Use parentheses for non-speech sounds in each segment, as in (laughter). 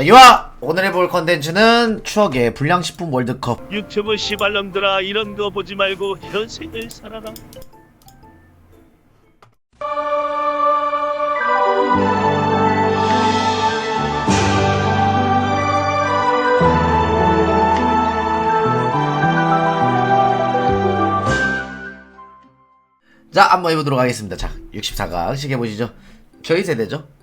자, 이와 오늘 해볼 컨텐츠는 추억의 불량식품 월드컵. 유튜브 시발놈들아 이런 거 보지 말고 현생을 살아라 자, 한번 해보도록 하겠습니다. 자, 64강 시계보시죠. 저희 세대죠.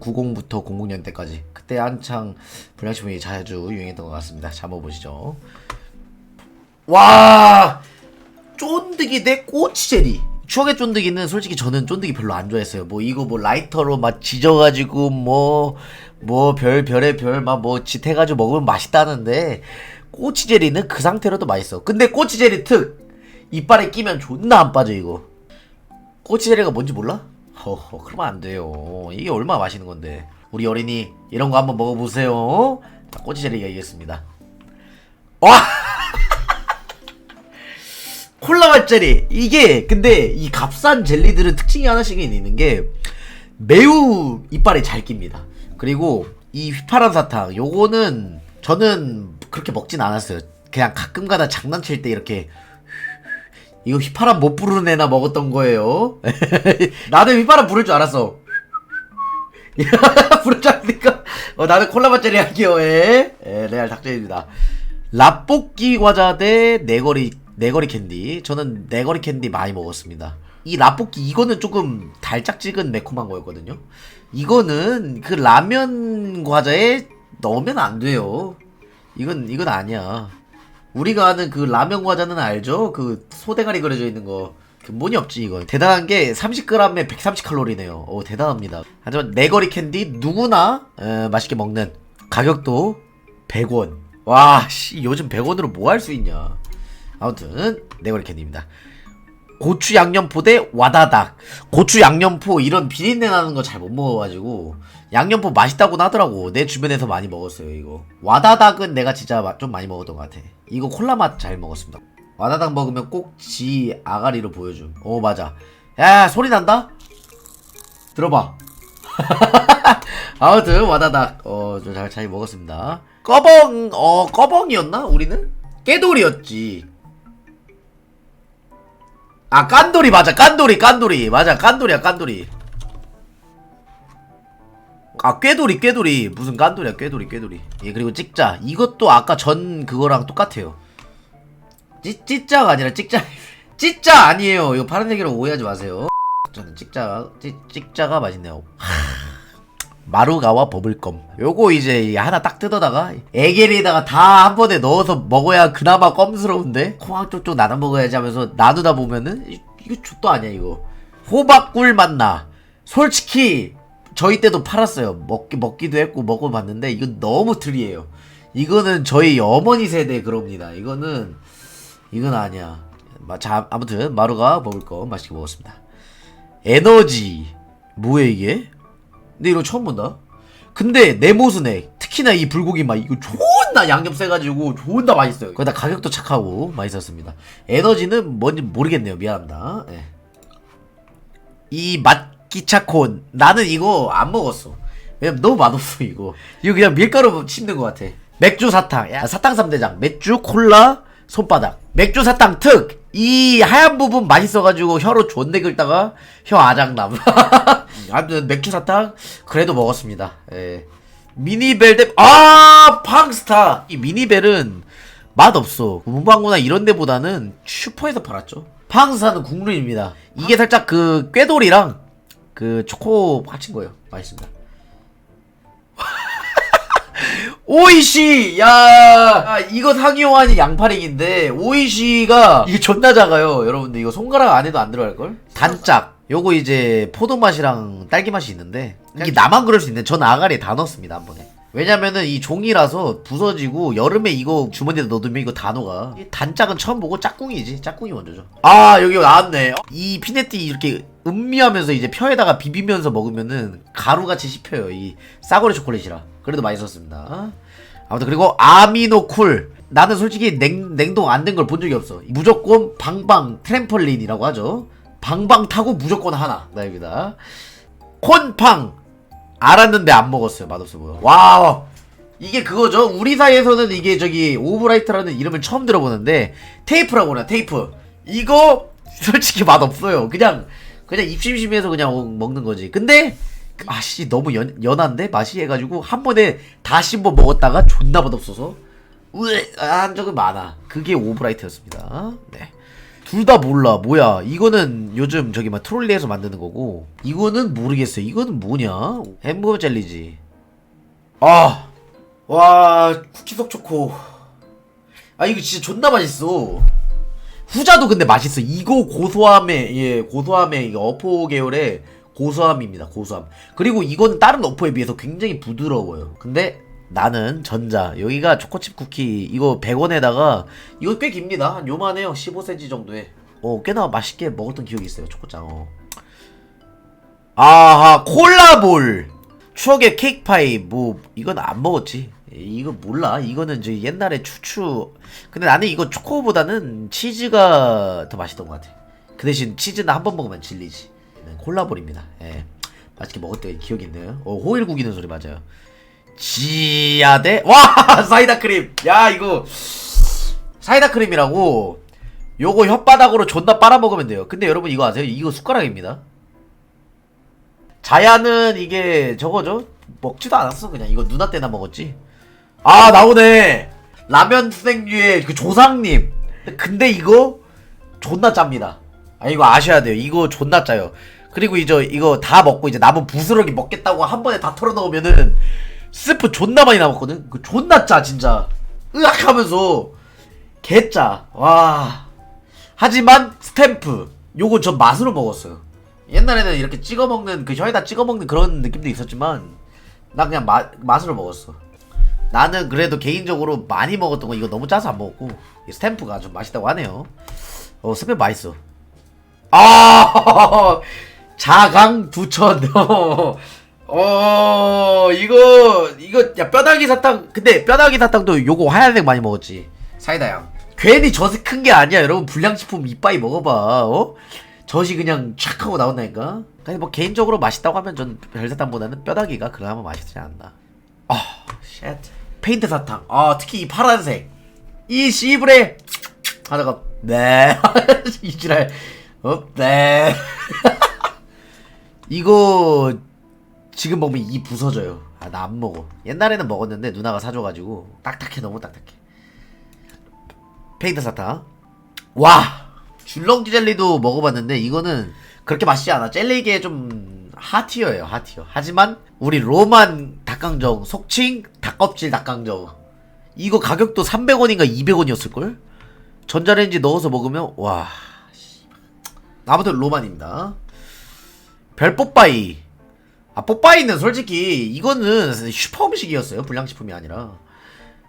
90부터 00년대까지. 그때 한창 불량식품이 자주 유행했던 것 같습니다. 자, 한번 보시죠. 와! 쫀득이 대 꼬치제리. 추억의 쫀득이는 솔직히 저는 쫀득이 별로 안 좋아했어요. 뭐 이거 뭐 라이터로 막 지져가지고 뭐 뭐 별 별의 별 막 뭐 짓해가지고 먹으면 맛있다는데 꼬치제리는 그 상태로도 맛있어. 근데 꼬치제리 특 이빨에 끼면 존나 안 빠져 이거. 꼬치제리가 뭔지 몰라? 허허 그러면 안 돼요. 이게 얼마나 맛있는 건데. 우리 어린이 이런 거 한번 먹어보세요. 자, 꼬치제리 얘기했습니다. 와! (laughs) 콜라 맛 젤리 이게 근데 이 값싼 젤리들은 특징이 하나씩은 있는 게 매우 이빨에 잘 낍니다. 그리고 이 휘파람 사탕 요거는 저는 그렇게 먹진 않았어요. 그냥 가끔가다 장난칠 때 이렇게 이거 휘파람 못 부르는 애나 먹었던 거예요. (laughs) 나는 휘파람 부를 줄 알았어. 부를 줄 아니까 어, 나는 콜라 맛젤리 할게요. 예. 예, 레알 닭제입니다. 라볶이 과자 대 네거리 네거리 캔디. 저는 네거리 캔디 많이 먹었습니다. 이 라볶이 이거는 조금 달짝지근 매콤한 거였거든요. 이거는 그 라면 과자에 넣으면 안 돼요. 이건 이건 아니야. 우리가 아는 그 라면 과자는 알죠? 그 소대가리 그려져 있는 거. 근본이 없지 이건. 대단한 게 30g에 130칼로리네요. 오 대단합니다. 하지만 네거리 캔디 누구나 에, 맛있게 먹는 가격도 100원. 와, 씨 요즘 100원으로 뭐 할 수 있냐. 아무튼 네거리 캔디입니다. 고추 양념포 대 와다닥. 고추 양념포 이런 비린내 나는 거 잘 못 먹어가지고 양념포 맛있다고는 하더라고. 내 주변에서 많이 먹었어요 이거. 와다닥은 내가 진짜 마- 좀 많이 먹었던 것 같아. 이거 콜라 맛 잘 먹었습니다. 와다닥 먹으면 꼭 지 아가리로 보여줌. 어 맞아. 야 소리 난다. 들어봐. (laughs) 아무튼 와다닥 어좀잘 잘 먹었습니다. 꺼벙 어 꺼벙이었나 우리는? 깨돌이었지. 아 깐돌이 맞아 깐돌이 깐돌이 맞아 깐돌이야 깐돌이 아 꾀돌이 꾀돌이. 무슨 깐돌이야 꾀돌이 꾀돌이. 예 그리고 찍자. 이것도 아까 전 그거랑 똑같아요. 찌, 찌짜가 아니라 찍자. (laughs) 찌짜 아니에요. 이거 파란색이라고 오해하지 마세요. 저는 찍자 찌, 찍자가 맛있네요. 하, 마루가와 버블껌. 요거 이제 하나 딱 뜯어다가 애겔에다가 다 한 번에 넣어서 먹어야 그나마 껌스러운데? 콩황 쪽쪽 나눠 먹어야지 하면서 나누다 보면은 이- 이거 족도 아니야 이거. 호박꿀 맛나. 솔직히 저희 때도 팔았어요 먹기 먹기도 했고 먹어봤는데 이건 너무 틀이에요 이거는 저희 어머니 세대 그럽니다 이거는 이건 아니야 마- 자 아무튼 마루가 먹을 거 맛있게 먹었습니다 에너지 뭐야 이게 근데 이거 처음 본다. 근데 네모스네 특히나 이 불고기 맛 이거 존나 양념 세가지고 존나 맛있어요. 거기다 가격도 착하고 맛있었습니다. 에너지는 뭔지 모르겠네요. 미안합니다. 예. 이 맛 기차콘 나는 이거 안 먹었어. 왜냐면 너무 맛없어 이거. 이거 그냥 밀가루 씹는 것 같아. 맥주 사탕, 야 사탕 3대장, 맥주 콜라 손바닥, 맥주 사탕 특. 이 하얀 부분 맛있어가지고 혀로 존내 긁다가 혀 아작남. (laughs) 아무튼 맥주 사탕 그래도 먹었습니다. 예. 미니벨 대, 아, 팡스타! 이 미니벨은 맛없어. 문방구나 이런 데보다는 슈퍼에서 팔았죠. 팡스타는 국룰입니다. 이게 살짝 그 꾀돌이랑 그 초코 합친 거예요. 맛있습니다. (laughs) 오이시! 야, 아, 이거 상용환이 양파링인데, 오이시가 이게 존나 작아요. 여러분들, 이거 손가락 안에도 안 들어갈걸? 단짝. 요거 이제 포도 맛이랑 딸기 맛이 있는데, 이게 나만 그럴 수 있는데, 전 아가리에 다 넣었습니다, 한 번에. 왜냐면은 이 종이라서 부서지고 여름에 이거 주머니에 넣어두면 이거 다 녹아. 이 단짝은 처음 보고 짝꿍이지. 짝꿍이 먼저죠. 아 여기 나왔네. 이 피네티 이렇게 음미하면서 이제 혀에다가 비비면서 먹으면은 가루같이 씹혀요. 이 싸구려 초콜릿이라. 그래도 맛있었습니다. 아무튼 그리고 아미노쿨. 나는 솔직히 냉, 냉동 안 된 걸 본 적이 없어. 무조건 방방 트램펄린이라고 하죠. 방방 타고 무조건 하나. 나입니다. 콘팡. 알았는데 안 먹었어요. 맛없어 보여. 와우. 이게 그거죠. 우리 사이에서는 이게 저기 오브라이트라는 이름을 처음 들어보는데 테이프라고 그래 테이프. 이거 솔직히 맛 없어요. 그냥 그냥 입심심해서 그냥 먹는 거지. 근데 아씨 너무 연, 연한데 맛이 해가지고 한 번에 다 씹어 먹었다가 존나 맛없어서 으에 한 적은 많아. 그게 오브라이트였습니다. 네. 둘 다 몰라. 뭐야? 이거는 요즘 저기 막 트롤리에서 만드는 거고 이거는 모르겠어요. 이거는 뭐냐? 햄버거 젤리지. 아, 와 쿠키석 초코. 아 이거 진짜 존나 맛있어. 후자도 근데 맛있어. 이거 고소함에 예 고소함에 이거 어포 계열의 고소함입니다. 고소함. 그리고 이건 다른 어포에 비해서 굉장히 부드러워요. 근데 나는 전자. 여기가 초코칩 쿠키 이거 100원에다가 이거 꽤 깁니다. 한 요만해요. 15cm 정도에. 어 꽤나 맛있게 먹었던 기억이 있어요. 초코짱. 어. 아하 콜라볼. 추억의 케이크 파이 뭐 이건 안 먹었지. 이거 몰라. 이거는 저 옛날에 추추. 근데 나는 이거 초코보다는 치즈가 더 맛있던 것 같아. 그 대신 치즈는 한 번 먹으면 질리지. 네, 콜라볼입니다. 예. 맛있게 먹었던 기억이 있네요. 어, 호일 구기는 소리 맞아요. 지야대 와 (laughs) 사이다 크림. 야 이거 사이다 크림이라고. 요거 혓바닥으로 존나 빨아 먹으면 돼요. 근데 여러분 이거 아세요? 이거 숟가락입니다. 자야는 이게 저거죠? 먹지도 않았어 그냥 이거 누나 때나 먹었지 아 나오네 라면 생류의 그 조상님 근데 이거 존나 짭니다 아 이거 아셔야 돼요 이거 존나 짜요 그리고 이제 이거 다 먹고 이제 남은 부스러기 먹겠다고 한 번에 다 털어 넣으면은 스프 존나 많이 남았거든 그 존나 짜 진짜 으악 하면서 개짜 와 하지만 스탬프 요거 전 맛으로 먹었어요 옛날에는 이렇게 찍어 먹는 그 혀에다 찍어 먹는 그런 느낌도 있었지만 나 그냥 마, 맛으로 먹었어. 나는 그래도 개인적으로 많이 먹었던 거 이거 너무 짜서 안 먹었고 이 스탬프가 좀 맛있다고 하네요. 어 스팸 맛있어. 아 (laughs) 자강 두천. (laughs) 어 이거 이거 야 뼈다귀 사탕 근데 뼈다귀 사탕도 요거 하얀색 많이 먹었지 사이다양. 괜히 젖이 큰 게 아니야 여러분 불량식품 이빠이 먹어봐 어? 젖이 그냥 촥 하고 나온다니까. 근데 뭐 개인적으로 맛있다고 하면 전 별사탕보다는 뼈다귀가 그나마 맛있지 않나. 아, 쉣. 페인트 사탕. 아, 특히 이 파란색. 이 씨브레 하다가 네. (laughs) 이지랄. 어, 네. (laughs) 이거 지금 먹으면 이 부서져요. 아, 나 안 먹어. 옛날에는 먹었는데 누나가 사줘가지고 딱딱해 너무 딱딱해. 페인트 사탕. 와 줄넘기 젤리도 먹어봤는데 이거는 그렇게 맛있지 않아 젤리계 좀 하티어예요 하티어 하지만 우리 로만 닭강정 속칭 닭껍질 닭강정 이거 가격도 300원인가 200원이었을 걸? 전자레인지 넣어서 먹으면 와. 아무튼 로만입니다 별 뽀빠이 아 뽀빠이는 솔직히 이거는 슈퍼 음식이었어요. 불량식품이 아니라.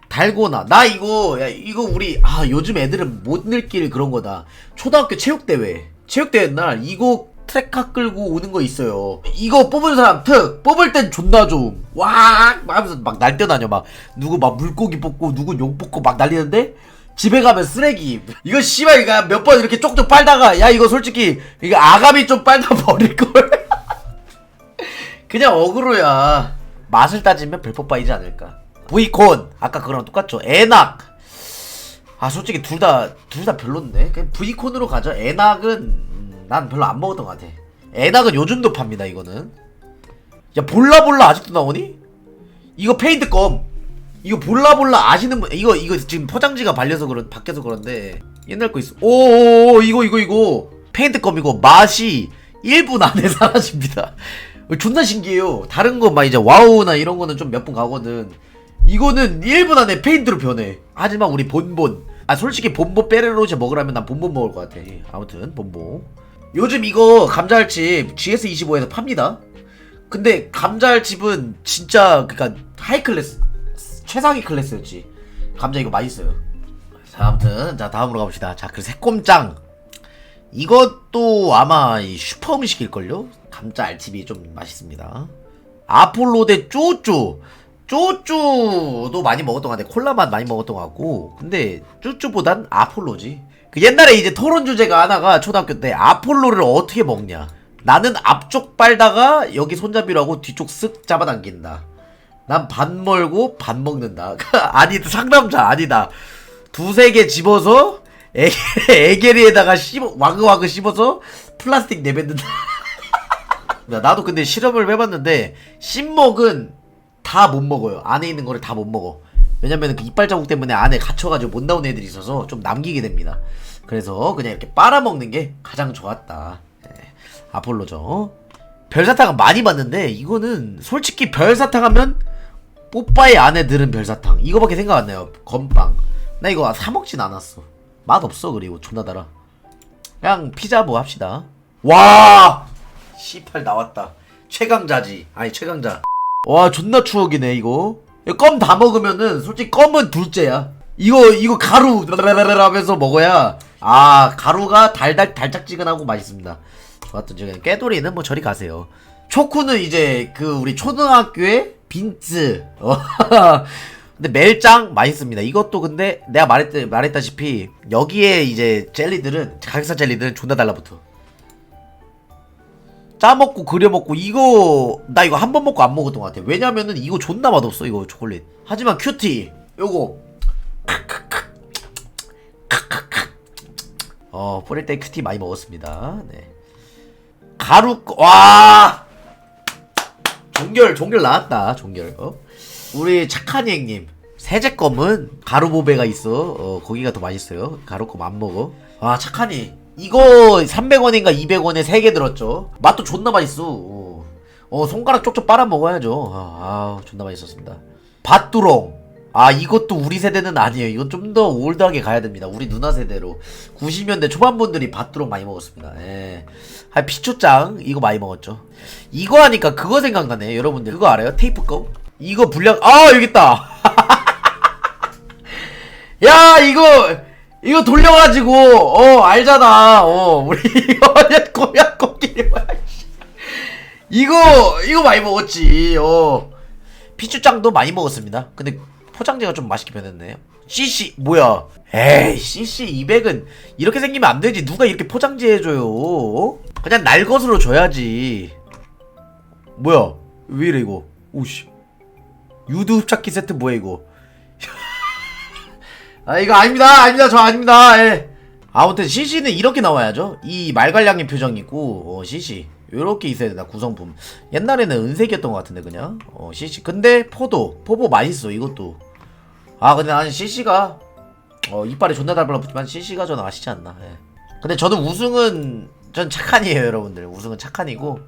달고나. 나 이거 야 이거 우리 아 요즘 애들은 못 느낄 그런 거다. 초등학교 체육대회. 체육대회 날 이거 트랙카 끌고 오는 거 있어요. 이거 뽑은 사람 특! 뽑을 땐 존나 좀와 하면서 막 날뛰어다녀. 막 누구 막 물고기 뽑고 누구 용 뽑고 막 날리는데? 집에 가면 쓰레기. 이거 씨발 이거 몇 번 이렇게 쪽쪽 빨다가 야 이거 솔직히 이거 아가미 좀 빨다 버릴걸 (laughs) 그냥 어그로야. 맛을 따지면 별뽀빠이지 않을까. 브이콘. 아까 그거랑 똑같죠. 에낙. 아 솔직히 둘 다 둘 다 별론데. 그냥 브이콘으로 가죠 에낙은 음, 난 별로 안 먹었던 것 같아. 에낙은 요즘도 팝니다 이거는. 야 볼라 볼라 아직도 나오니? 이거 페인트 껌. 이거 볼라 볼라 아시는 분 이거 이거 지금 포장지가 발려서 그런 바뀌어서 그런데. 옛날 거 있어. 오오오 이거 이거 이거. 페인트 껌이고 맛이 1분 안에 (laughs) 사라집니다 존나 신기해요 다른 거 막 이제 와우나 이런 거는 좀 몇 분 가거든 이거는 1분 안에 페인트로 변해. 하지만 우리 본본. 아, 솔직히 본보 빼레로제 먹으라면 난 본본 먹을 것 같아. 아무튼, 본보. 요즘 이거 감자알칩 GS25에서 팝니다. 근데 감자알칩은 진짜, 그니까, 하이 클래스. 최상위 클래스였지. 감자 이거 맛있어요. 자, 아무튼, 자, 다음으로 가봅시다. 자, 그 새콤짱. 이것도 아마 이 슈퍼 음식일걸요? 감자 알칩이 좀 맛있습니다. 아폴로 대 쪼쪼. 쪼쪼도 많이 먹었던 것 같아. 콜라만 많이 먹었던 것 같고. 근데 쪼쪼보단 아폴로지. 그 옛날에 이제 토론 주제가 하나가 초등학교 때 아폴로를 어떻게 먹냐. 나는 앞쪽 빨다가 여기 손잡이로 하고 뒤쪽 쓱 잡아당긴다. 난 반 멀고 반 먹는다. (laughs) 아니 상남자 아니다. 두세 개 집어서 애게, 애게리에다가 씹어 와그와그 씹어서 플라스틱 내뱉는다. (laughs) 야, 나도 근데 실험을 해봤는데 씹먹은 다 못 먹어요. 안에 있는 거를 다 못 먹어. 왜냐면 그 이빨 자국 때문에 안에 갇혀가지고 못 나오는 애들이 있어서 좀 남기게 됩니다. 그래서 그냥 이렇게 빨아먹는 게 가장 좋았다. 예, 아폴로죠. 별사탕은 많이 봤는데 이거는 솔직히 별사탕 하면 뽀빠이 안에 들은 별사탕 이거밖에 생각 안 나요. 건빵. 나 이거 사 먹진 않았어. 맛 없어 그리고 존나 달아. 그냥 피자 뭐 합시다. 와! C8 나왔다. 최강자지. 아니 최강자. 와 존나 추억이네 이거. 껌 다 먹으면은 솔직히 껌은 둘째야. 이거 이거 가루 하면서 먹어야 아 가루가 달달 달짝지근하고 맛있습니다. 좋았던 적에 깨돌이는 뭐 저리 가세요. 초코는 이제 그 우리 초등학교에 빈츠. 어, 근데 멜짱 맛있습니다. 이것도 근데 내가 말했 말했다시피 여기에 이제 젤리들은 가격사 젤리들은 존나 달라붙어. 짜먹고 그려먹고 이거 나 이거 한 번 먹고 안 먹었던 것 같아. 왜냐면은 이거 존나 맛없어 이거 초콜릿. 하지만 큐티 요거. 어 뿌릴 때 큐티 많이 먹었습니다. 네. 가루 와! 종결 종결 나왔다 종결. 어? 우리 착한 형님 세제껌은 가루보배가 있어. 어 거기가 더 맛있어요. 가루껌 안 먹어. 아 착하니 이거 300원인가 200원에 3개 들었죠. 맛도 존나 맛있어. 어, 어, 손가락 쪽쪽 빨아 먹어야죠. 아, 아 존나 맛있었습니다. 밭두렁. 아 이것도 우리 세대는 아니에요. 이건 좀 더 올드하게 가야 됩니다. 우리 누나 세대로. 90년대 초반분들이 밭두렁 많이 먹었습니다. 예. 아 피초짱 이거 많이 먹었죠. 이거 하니까 그거 생각나네. 여러분들 그거 알아요? 테이프 껌? 이거 분량 아 여기 있다. (laughs) 야 이거 이거 돌려가지고 어 알잖아. 어 우리 (laughs) 이거 고야 코끼리 뭐야 씨. 이거 이거 많이 먹었지. 어. 피추짱도 많이 먹었습니다. 근데 포장재가 좀 맛있게 변했네요. CC 뭐야? 에이 CC 200은 이렇게 생기면 안 되지. 누가 이렇게 포장재 해줘요? 어? 그냥 날 것으로 줘야지. 뭐야? 왜 이래 이거? 오씨. 유두 흡착기 세트 뭐야 이거 아 이거 아닙니다. 아닙니다. 저 아닙니다. 예. 아무튼 CC는 이렇게 나와야죠. 이 말괄량의 표정 있고 어, CC. 요렇게 있어야 된다 구성품. 옛날에는 은색이었던 것 같은데 그냥. 어 CC. 근데 포도 포보 맛있어 이것도. 아 근데 나는 CC가 어 이빨이 존나 달라붙지만 CC가 저는 맛있지 않나 예. 근데 저는 우승은 전 착한이에요 여러분들. 우승은 착한이고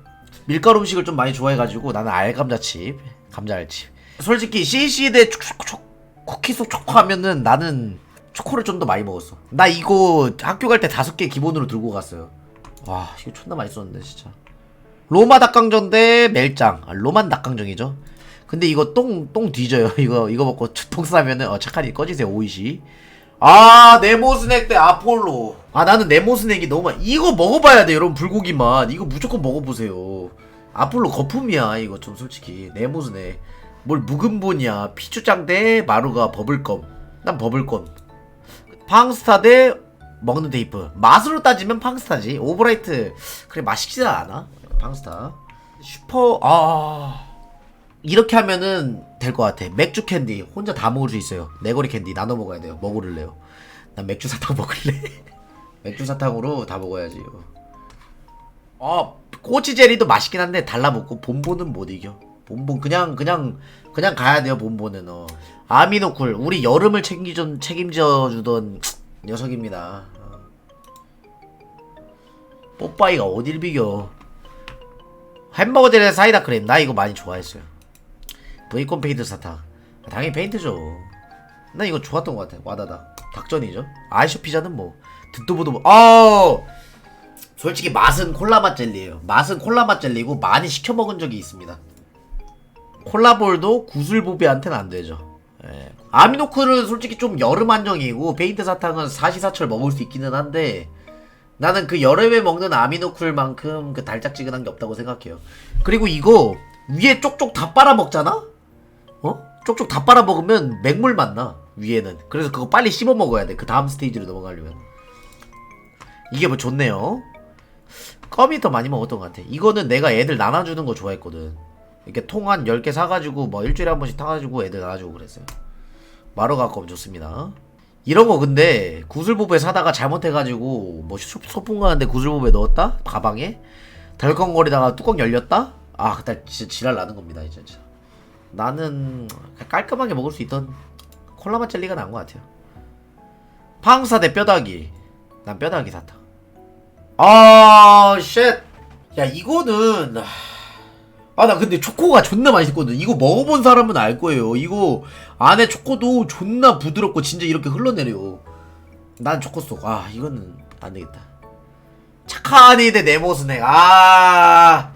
밀가루 음식을 좀 많이 좋아해가지고 나는 알감자칩 감자알칩. 솔직히 CC 대 초코 쿠키 속 초코 하면은 나는 초코를 좀 더 많이 먹었어. 나 이거 학교 갈 때 다섯 개 기본으로 들고 갔어요. 와 이거 존나 맛있었는데 진짜. 로마 닭강정 대 멜짱 아, 로만 닭강정이죠? 근데 이거 똥 똥 뒤져요. (laughs) 이거 이거 먹고 똥 싸면은 어 착하니 꺼지세요 오이시. 아 네모 스낵 대 아폴로. 아 나는 네모 스낵이 너무 맛 이거 먹어봐야 돼 여러분 불고기만. 이거 무조건 먹어보세요. 아폴로 거품이야 이거 좀 솔직히. 네모 스낵 뭘 묵은본이야. 피추짱 대 마루가 버블껌. 난 버블껌. 팡스타 대 먹는 테이프. 맛으로 따지면 팡스타지. 오버라이트. 그래 맛있지 않아 팡스타. 슈퍼 아. 이렇게 하면은 될 것 같아. 맥주 캔디. 혼자 다 먹을 수 있어요. 네거리 캔디. 나눠 먹어야 돼요. 뭐 고를래요. 난 맥주 사탕 먹을래. (laughs) 맥주 사탕으로 다 먹어야지. 어 꼬치 제리도 맛있긴 한데 달라 먹고 본보는 못 이겨 본본 그냥 그냥 그냥 가야 돼요 본보는. 어. 아미노쿨 우리 여름을 책임져 책임져 주던 녀석입니다. 어. 뽀빠이가 어딜 비겨. 햄버거 젤리 사이다 크림 나 이거 많이 좋아했어요. 브이콘 페인트 사탕 당연히 페인트죠. 나 이거 좋았던 것 같아 와다다. 닭전이죠. 아이쇼 피자는 뭐 듣도 보도 뭐 아 솔직히 맛은 콜라 맛 젤리예요. 맛은 콜라 맛 젤리고 많이 시켜 먹은 적이 있습니다 콜라볼도 구슬보배한테는 안 되죠 예. 아미노쿨은 솔직히 좀 여름 한정이고 페인트 사탕은 사시사철 먹을 수 있기는 한데 나는 그 여름에 먹는 아미노쿨만큼 그 달짝지근한 게 없다고 생각해요. 그리고 이거 위에 쪽쪽 다 빨아 먹잖아? 어? 쪽쪽 다 빨아 먹으면 맹물 맛나 위에는. 그래서 그거 빨리 씹어 먹어야 돼. 그 다음 스테이지로 넘어가려면. 이게 뭐 좋네요. 껌이 더 많이 먹었던 것 같아. 이거는 내가 애들 나눠주는 거 좋아했거든. 이렇게 통 한 10개 사가지고 뭐 일주일에 한 번씩 타가지고 애들 나눠주고 그랬어요. 마루가 껌 좋습니다. 이런 거 근데 구슬보배 사다가 잘못해가지고 뭐 소풍 가는데 구슬보배 넣었다? 가방에? 덜컹거리다가 뚜껑 열렸다? 아 그때 진짜 지랄 나는 겁니다 이제 진짜. 나는 깔끔하게 먹을 수 있던 콜라맛 젤리가 나은 것 같아요. 파항사 대 뼈다귀. 난 뼈다귀 샀다. 아, 쉣. 야, 이거는. 아 나 근데 초코가 존나 맛있거든. 이거 먹어본 사람은 알 거예요. 이거 안에 초코도 존나 부드럽고 진짜 이렇게 흘러내려. 난 초코 속아 이거는 안 되겠다. 착한 이대 내 모습에 아.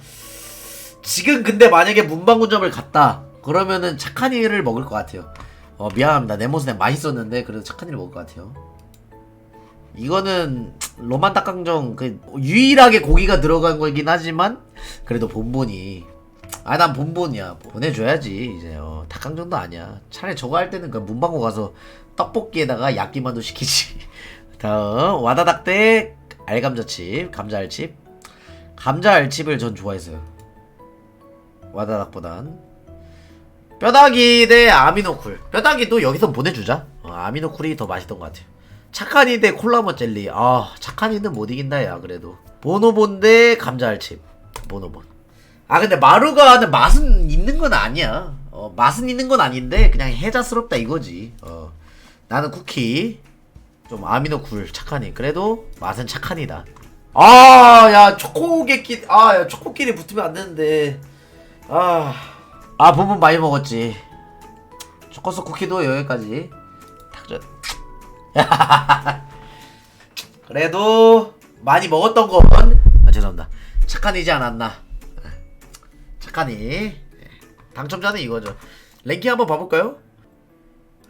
지금 근데 만약에 문방구점을 갔다. 그러면은 착한 이를 먹을 것 같아요. 어 미안합니다 내 모습에 맛있었는데 그래도 착한 이를 먹을 것 같아요. 이거는 로만 닭강정 그 유일하게 고기가 들어간 거긴 하지만 그래도 본본이 아 난 본본이야. 보내줘야지 이제. 어, 닭강정도 아니야. 차라리 저거 할 때는 그 문방구 가서 떡볶이에다가 야끼만두 시키지. (laughs) 다음 와다닥 대 알감자칩 감자알칩. 감자알칩을 전 좋아했어요. 와다닥보단. 뼈다귀 대 아미노쿨. 뼈다귀도 여기서 보내주자. 어, 아미노쿨이 더 맛있던 것 같아요. 착한이 대 콜라모 젤리. 아 착한이는 못 이긴다 야 그래도. 보노본 대 감자알칩. 보노본. 아 근데 마루가 하는 맛은 있는 건 아니야. 어, 맛은 있는 건 아닌데 그냥 해자스럽다 이거지. 어. 나는 쿠키 좀 아미노 굴 착하니 그래도 맛은 착하니다. 아야 초코끼리 아야 초코끼리 붙으면 안 되는데 아아 아, 부분 많이 먹었지. 초코스 쿠키도 여기까지 탁전. (laughs) 그래도 많이 먹었던 건 아, 죄송합니다. 착한이지 않았나. 박하니. 네. 당첨자는 이거죠. 랭킹 한번 봐볼까요?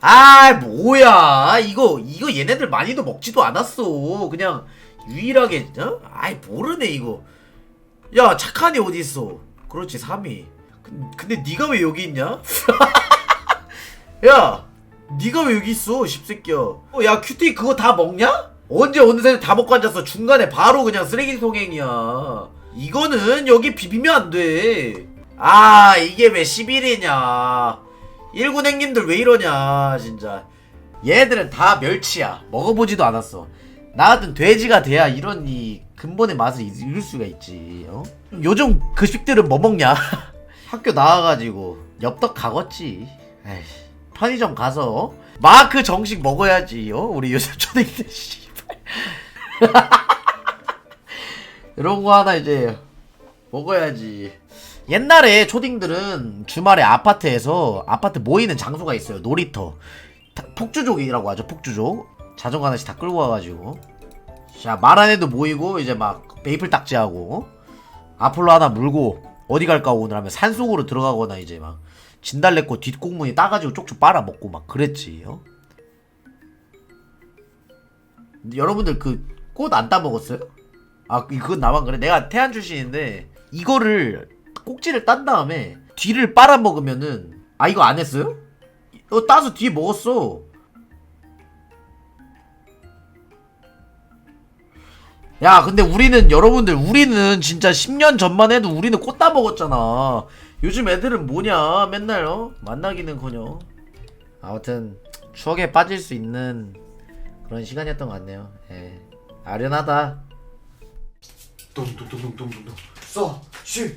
아 뭐야. 이거 이거 얘네들 많이도 먹지도 않았어. 그냥 유일하게 어? 아이 모르네 이거. 야 착한이 어디있어? 그렇지 3위. 근데 네가 왜 여기 있냐? (laughs) 야 네가 왜 여기 있어 십새끼야? 어, 야 큐티 그거 다 먹냐? 언제 어느새 다 먹고 앉았어. 중간에 바로 그냥 쓰레기 통행이야. 이거는 여기 비비면 안돼. 아 이게 왜 11이냐? 1군 행님들 왜 이러냐 진짜. 얘들은 다 멸치야. 먹어보지도 않았어. 나 같은 돼지가 돼야 이런 이 근본의 맛을 잃을 수가 있지 어? 요즘 그 식들은 뭐 먹냐? (laughs) 학교 나와가지고 엽떡 가겄지. 에이, 편의점 가서 어? 마크 정식 먹어야지 어? 우리 요즘 초등학생 (laughs) 씨발. (laughs) 이런 거 하나 이제 먹어야지. 옛날에 초딩들은 주말에 아파트에서 아파트 모이는 장소가 있어요. 놀이터. 폭주족이라고 하죠. 폭주족. 자전거 하나씩 다 끌고 와가지고. 자, 말안 해도 모이고, 이제 막 베이플 딱지하고, 아폴로 하나 물고, 어디 갈까 오늘 하면 산속으로 들어가거나 이제 막 진달래꽃 뒷꽁무니 따가지고 쪽쪽 빨아먹고 막 그랬지요. 어? 여러분들 그 꽃 안 따먹었어요? 아, 그건 나만 그래. 내가 태안 출신인데, 이거를 꼭지를 딴 다음에 뒤를 빨아먹으면은 아 이거 안 했어요? 어 따서 뒤에 먹었어. 야 근데 우리는 여러분들 우리는 진짜 10년 전만 해도 우리는 꽃 다 먹었잖아. 요즘 애들은 뭐냐 맨날 어? 만나기는커녕. 아무튼 추억에 빠질 수 있는 그런 시간이었던 것 같네요. 예. 아련하다. 똥똥똥똥똥똥 써쉬